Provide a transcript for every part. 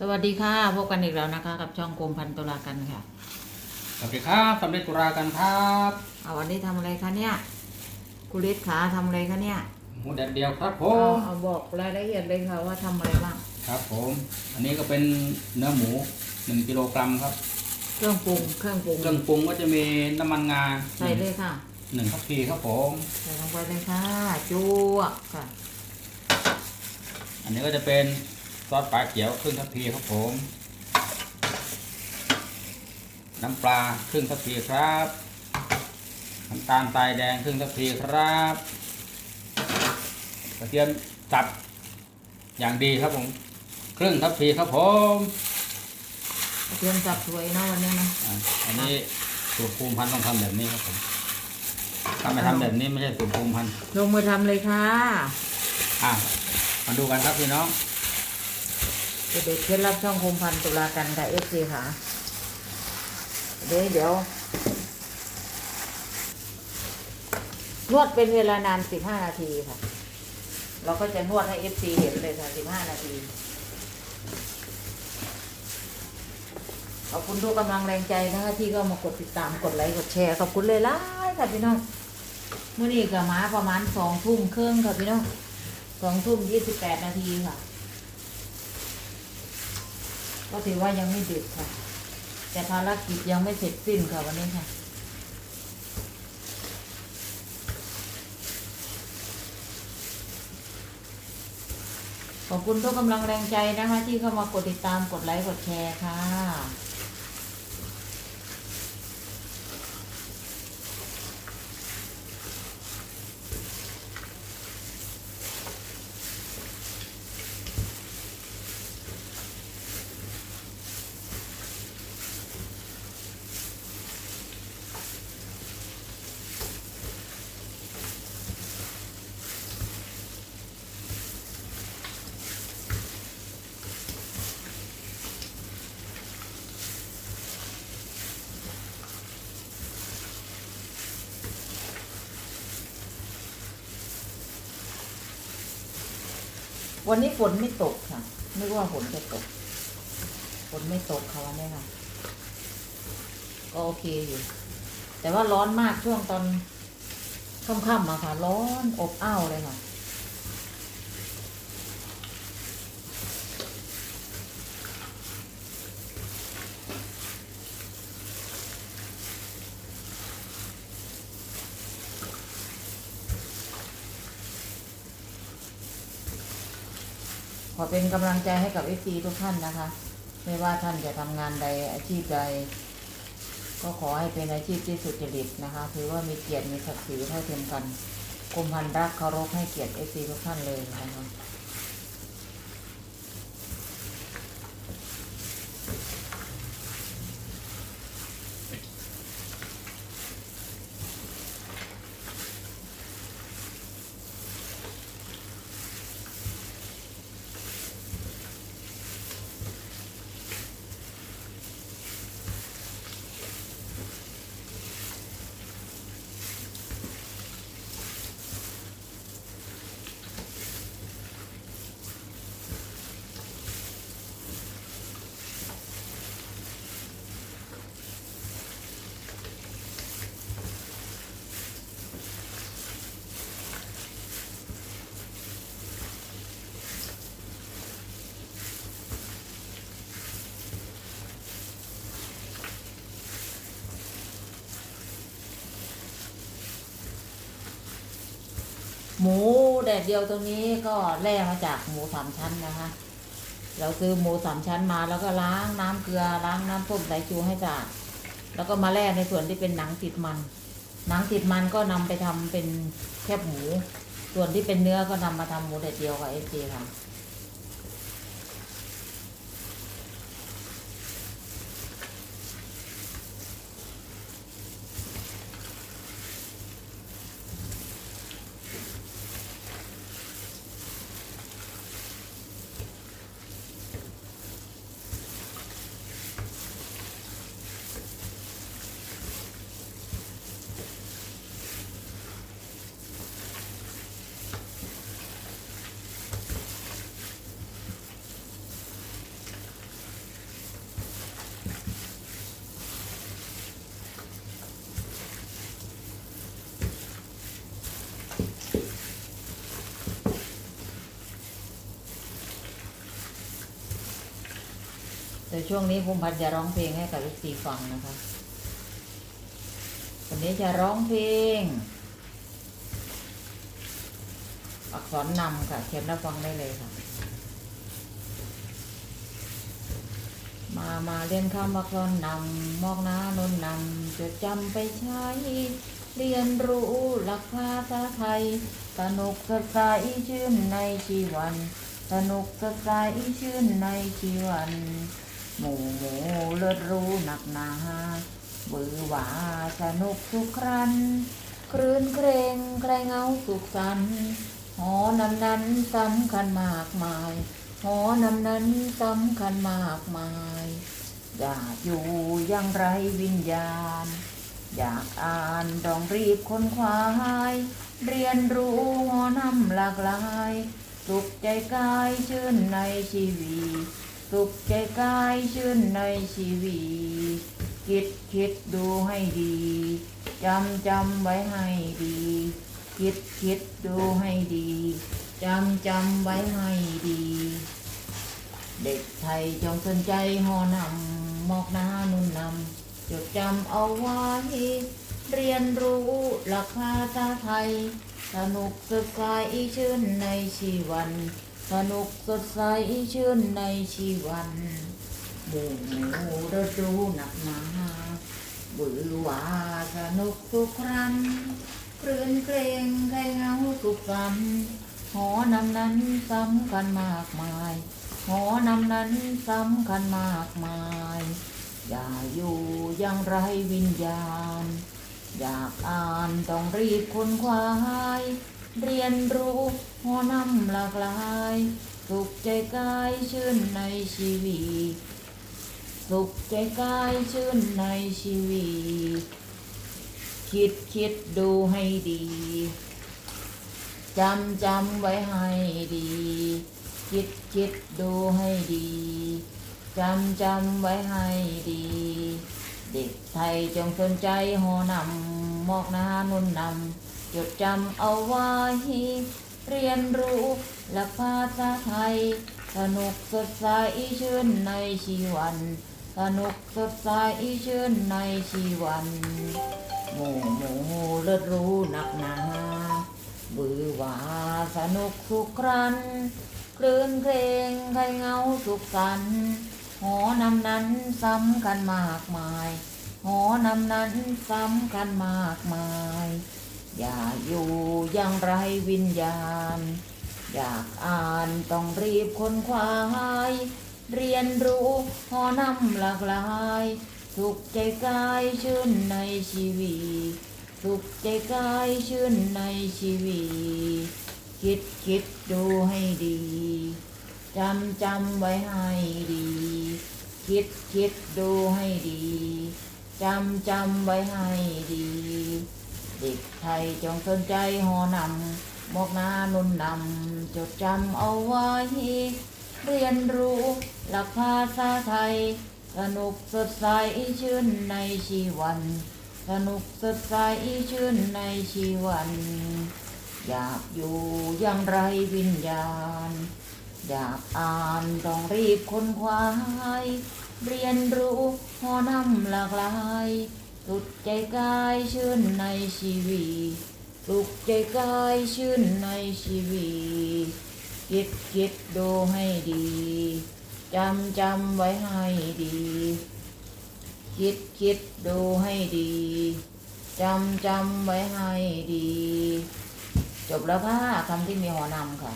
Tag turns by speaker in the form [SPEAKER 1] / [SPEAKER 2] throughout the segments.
[SPEAKER 1] สวัสดีค่ะ พบกันอีกแล้วนะคะ กับช่องกรมพันตุลากันค่ะ
[SPEAKER 2] สวัสดีครับสำเร็จตุลากันครับ
[SPEAKER 1] เอาวันนี้ทำอะไรคะเนี่ยกุลิศขาทำอะไรคะเนี่ย
[SPEAKER 2] หมูแดดเดียวครับผ
[SPEAKER 1] เอา
[SPEAKER 2] ม
[SPEAKER 1] เอาบอกรายละเอียดเลยค่ะว่าทำอะไรบ้าง
[SPEAKER 2] ครับผม อันนี้ก็เป็นเนื้อหมูหนึ่งกิโลกรัมครับ
[SPEAKER 1] เครื่องปรุงเครื่องปรุง
[SPEAKER 2] เครื่องปรุงก็จะมีน้ำมันงา
[SPEAKER 1] ใส่เลยค่ะ
[SPEAKER 2] หนึ่งทัพพีครับผม
[SPEAKER 1] ใส่ลงไปเลยค่ะจุ๊วค่ะ
[SPEAKER 2] อันนี้ก็จะเป็น ซอสปลาเขียวครึ่งทัพพีครับผม น้ำปลาครึ่งทัพพีครับน้ำตาลทรายแดงครึ่งทัพพีครับกระเทียมสับอย่างดีครับผม ครึ่งทัพพีครับผม
[SPEAKER 1] เตรียมจับสวยเนาะวันนี้นะ
[SPEAKER 2] อ่าอันนี้สูตรภูมิพันธุ์ต้องทำแบบนี้ครับผมถ้าไม่ทำแบบนี้ไม่ใช่สูตรภูมิพันธุ์
[SPEAKER 1] ลงมือทำเลยค่ะ
[SPEAKER 2] อะมาดูกันครับพี่น้อง
[SPEAKER 1] เด็กๆเคล็ดลับช่องกรมพันตุลากันค่ะเอฟซีค่ะ เดี๋ยวเดี๋ยวนวดเป็นเวลานานสิบห้านาทีค่ะ เราก็จะนวดให้เอฟซีเห็นเลยค่ะสิบห้านาที ขอบคุณทุกกำลังแรงใจนะคะที่ก็มากดติดตามกดไลค์กดแชร์ขอบคุณเลยล่ะค่ะพี่น้องเมื่อนี้กับมาประมาณสองทุ่มครึ่งค่ะพี่น้องสองทุ่มยี่สิบแปดนาทีค่ะ ก็ถือว่ายังไม่ดึกค่ะ แต่ภารกิจยังไม่เสร็จสิ้นค่ะวันนี้ค่ะขอบคุณทุกกำลังแรงใจนะคะ ที่เข้ามากดติดตามกดไลค์กดแชร์ค่ะ วันนี้ฝนไม่ตกค่ะนึกว่าฝนจะตก ฝนไม่ตกค่ะวันนี้ค่ะ ก็โอเคอยู่ แต่ว่าร้อนมากช่วงตอนค่ำๆมาค่ะ ร้อนอบอ้าวเลยค่ะ ขอเป็นกำลังใจให้กับเอซีทุกท่านนะคะ ไม่ว่าท่านจะทำงานใดอาชีพใด ก็ขอให้เป็นอาชีพที่สุจริตนะคะ ถือว่ามีเกียรติมีศักดิ์ศรีเท่าเทียมกันกรมพันรักเคารพให้เกียรติเอซีทุกท่านเลยนะคะ หมูแดดเดียวตรงนี้ก็แล่มาจากหมูสามชั้นนะคะ เราซื้อหมูสามชั้นมาแล้วก็ล้างน้ำเกลือล้างน้ำส้มสายชูให้สะอาดแล้วก็มาแล่ในส่วนที่เป็นหนังติดมัน หนังติดมันก็นำไปทำเป็นแคบหมู ส่วนที่เป็นเนื้อก็นำมาทำหมูแดดเดียวกับเอฟซีค่ะ ช่วงนี้ภูมิพันธ์จะร้องเพลงให้กับลูกซีฟังนะคะ วันนี้จะร้องเพลง อักษรนำค่ะเขียนแล้วฟังได้เลยค่ะ มามาเรียนคำอักษรนำมอกหน้านนนำจดจำไปใช้ เรียนรู้หลักภาษาไทยสนุกสดใสชื่นในชีวันสนุกสดใสชื่นในชีวัน หมู่หมูเลิศรู้หนักหนาบือหวาสนุกทุกครันครื้นเครงใครเงาสุขสันหอนำนั้นสำคัญมากมาย หอนำนั้นสำคัญมากมาย อยากอยู่อยังไรวิญญาณ อยากอ่านต้องรีบค้นคว้าเรียนรู้หอนำหลากหลาย สุขใจกายชื่นในชีวี สุขใจกายชื่นในชีวีคิดคิดดูให้ดีจำจำไว้ให้ดี คิดคิดดูให้ดีจำจำไว้ให้ดี เด็กไทยจงสนใจหอนำมอกหน้านุ่นนำจดจำเอาไว้ เรียนรู้หลักภาษาไทย สนุกสดใสชื่นในชีวัน สนุกสดใสชื่นในชีวันหมู่หมู่ฤดูหนักหนาบือหวาสนุกทุกครั้งครื่อนเกรงใครเงาสุขสันหอนำนั้นสำคัญมากมาย หอนำนั้นสำคัญมากมาย อย่าอยู่อยังไรวิญญาณ อยากอ่านต้องรีบค้นคว้า เรียนรู้หอนำหลากหลาย สุขใจกายชื่นในชีวิต สุขใจกายชื่นในชีวิต คิดคิดดูให้ดี จำจำไว้ให้ดี คิดคิดดูให้ดี จำจำไว้ให้ดี เด็กไทยจงสนใจหอนำมอกหน้านุ่นนำ จดจำเอาไว้ เรียนรู้หลักภาษาไทย สนุกสดใสชื่นในชีวัน สนุกสดใสชื่นในชีวันหมูหมูเลิศรู้หนักหนาบือหวาสนุกทุกครันคลื่นเพลงใครเงาสุขสันหอนำนั้นสำคัญมากมาย หอนำนั้นสำคัญมากมาย อย่าอยู่อยังไรวิญญาณ อยากอ่านต้องรีบค้นคว้าเรียนรู้หอนำหลากหลาย สุขใจกายชื่นในชีวิตสุขใจกายชื่นในชีวิตคิดคิดดูให้ดีจำจำไว้ให้ดี คิดคิดดูให้ดีจำจำไว้ให้ดี เด็กไทยจงสนใจหอนำมอกหน้านุนนำจดจำเอาไว้ เรียนรู้หลักภาษาไทย สนุกสดใสชื่นในชีวัน สนุกสดใสชื่นในชีวัน อยากอยู่อยังไรวิญญาณ อยากอ่านต้องรีบค้นคว้าเรียนรู้หอนำหลากหลาย สุดใจกายชื่นในชีวิตสุขใจกายชื่นในชีวิตคิดคิดดูให้ดีจำจำไว้ให้ดี คิดคิดดูให้ดีจำจำไว้ให้ดี จบแล้วค่ะคำที่มีหอนำค่ะ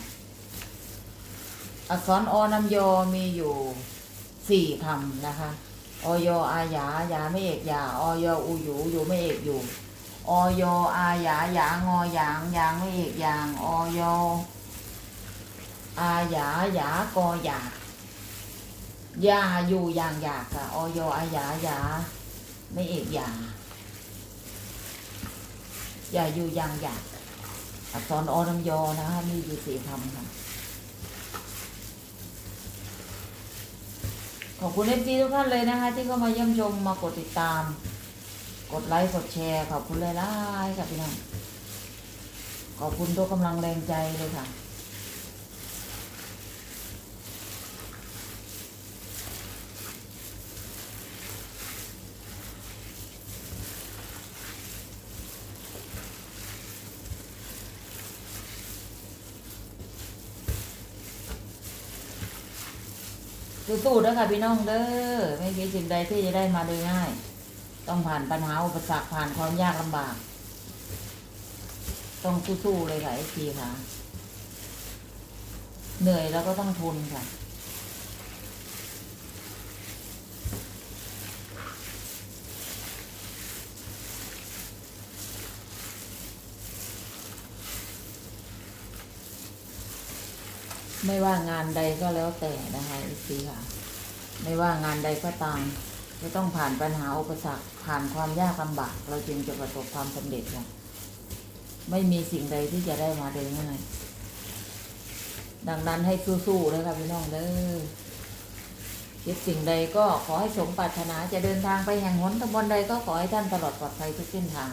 [SPEAKER 1] อักษรอนำยอมีอยู่สี่คำนะคะ ออยอายายาไม่เอกยาออยอูอยู่อยู่ไม่เอกอยู่ออยอายายางอยางยางไม่เอกยางออยอายายากอยายาอยู่ยางหยากค่ะออยอายายาไม่เอกยาอย่าอยู่ยางหยากอักษรอนำยอนะคะมีอยู่สี่คำค่ะ ขอบคุณเอฟซีทุกท่านเลยนะคะ ที่เข้ามาเยี่ยมชมมากดติดตาม กดไลค์กดแชร์ขอบคุณเลยล่ะค่ะพี่น้องขอบคุณทุกกำลังแรงใจเลยค่ะ สู้ๆนะคะพี่น้องเด้อไม่มีสิ่งใดที่จะได้มาโดยง่าย ต้องผ่านปัญหาอุปสรรคผ่านความยากลำบาก ต้องสู้ๆเลยค่ะไอซีค่ะ เหนื่อยแล้วก็ต้องทนค่ะ ไม่ว่างานใดก็แล้วแต่นะคะไอซีค่ะ ไม่ว่างานใดก็ตามจะต้องผ่านปัญหาอุปสรรคผ่านความยากลำบาก เราจึงจะประสบความสำเร็จค่ะไม่มีสิ่งใดที่จะได้มาโดยง่าย ดังนั้นให้สู้ๆเลยค่ะพี่น้องเด้อคิดสิ่งใดก็ขอให้สมปรารถนาจะเดินทางไปแห่งหนตำบลใดก็ขอให้ท่านตลอดปลอดภัยทุกเส้นทาง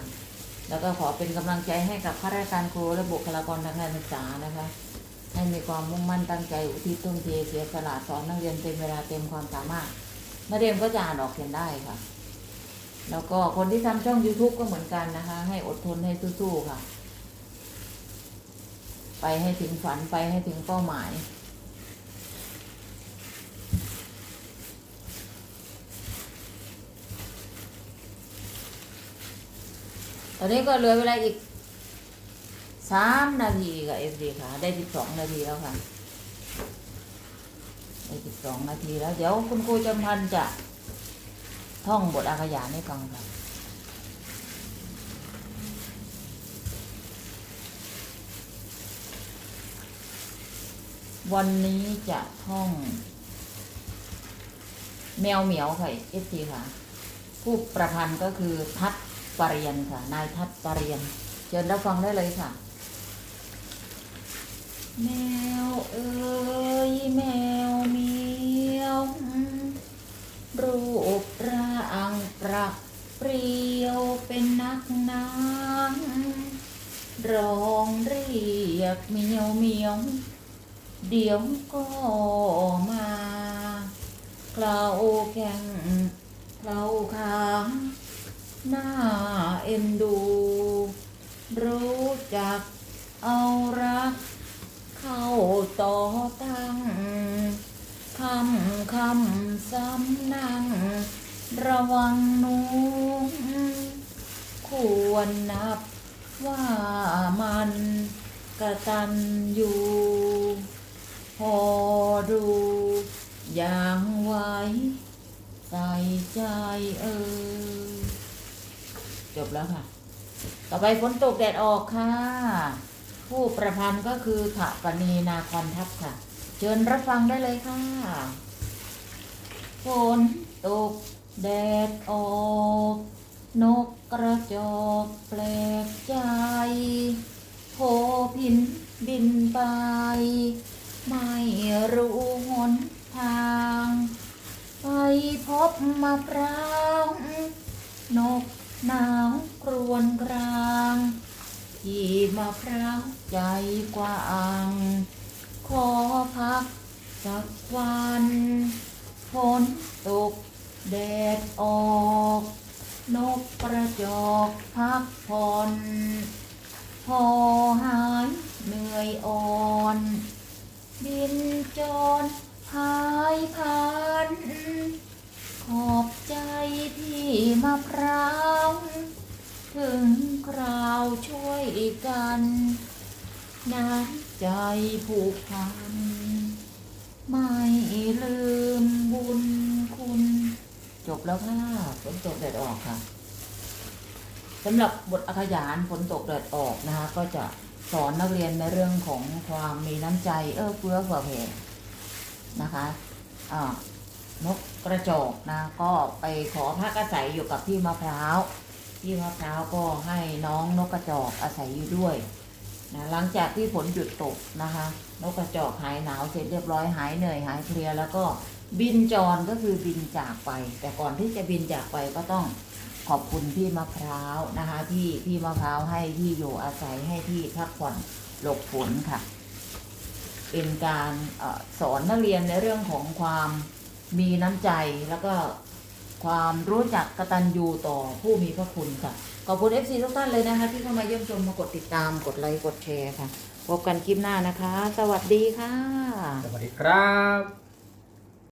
[SPEAKER 1] แล้วก็ขอเป็นกำลังใจให้กับข้าราชการครูและบุคลากรทางการศึกษานะคะ ให้มีความมุ่งมั่นตั้งใจอุทิศทุ่มเทเสียสละสอนนักเรียนเต็มเวลาเต็มความสามารถ นักเรียนก็จะอ่านออกเขียนได้ค่ะ แล้วก็คนที่ทำช่อง YouTube ก็เหมือนกันนะคะ ให้อดทนให้สู้ๆค่ะ ไปให้ถึงฝันไปให้ถึงเป้าหมายตอนนี้ก็เหลือเวลาอีก สามนาทีกับเอฟดีค่ะ ได้สิบสองนาทีแล้วค่ะได้สิบสองนาทีแล้ว เดี๋ยวคุณครูจำพันจะท่องบทอาขยานให้ฟังค่ะวันนี้จะท่อง แมวเหมียวค่ะเอฟซีค่ะ ผู้ประพันธ์ก็คือทัศน์ปรเรียนค่ะ นายทัศน์ปรเรียนเชิญรับฟังได้เลยค่ะ แมวเอ้ยแมวเมียวรูปร่างประเปรียวเป็นนักนางร้องเรียกเหมียวเมียว เดี๋ยวก็มาเคล้าแข่งเคล้าขาหน้าเอ็นดู รู้จักเอารัก เข้าต่อตั้งคำคำซ้ำนั่ง ระวังนุ่งควรนับว่ามันกระตันอยู่พอดูอย่างไว้ใส่ใจเออ จบแล้วค่ะ ต่อไปฝนตกแดดออกค่ะ ผู้ประพันธ์ก็คือถะปณีนาคอนทัพค่ะ เชิญรับฟังได้เลยค่ะฝนตกแดดออกนกกระจอกแปลกใจโพพินบินไป ไม่รู้หนทาง ไปพบมะพร้าวนกหนาวครวนกราง ที่มะพร้าวใจกว้างขอพักสักวันฝนตกแดดออก นกประจอกพักผ่อนพอหายเหนื่อยอ่อน บินจรหายพันขอบใจที่มะพร้าว ถึงคราวช่วยกันน้ำใจผูกพัน ไม่ลืมบุญคุณ จบแล้วค่ะฝนตกแดดออกค่ะสำหรับบทอักขยานฝนตกแดดออกนะคะ ก็จะสอนนักเรียนในเรื่องของความมีน้ำใจเอื้อเฟื้อเผื่อแผ่นะคะนกกระจอกนะ ก็ไปขอพักอาศัยอยู่กับที่มะพร้าว ที่มะพร้าวก็ให้น้องนกกระจอกอาศัยอยู่ด้วยนะหลังจากที่ฝนหยุดตกนะคะ นกกระจอกหายหนาวเสร็จเรียบร้อยหายเหนื่อยหายเพลียแล้วก็บินจรก็คือบินจากไป แต่ก่อนที่จะบินจากไปก็ต้องขอบคุณพี่มะพร้าวนะคะที่พี่มะพร้าวให้ที่อยู่อาศัยให้ที่พักผ่อนหลบฝนค่ะ เป็นการอสอนนักเรียนในเรื่องของความมีน้ำใจแล้วก็ ความรู้จักกตัญญูต่อผู้มีพระคุณค่ะ ขอบคุณ FC ทุกท่านเลยนะคะ ที่เข้ามาเยี่ยมชมมากดติดตามกดไลค์กดแชร์ค่ะ พบกันคลิปหน้านะคะ สวัสดีค่ะ
[SPEAKER 2] สวัสดีครับ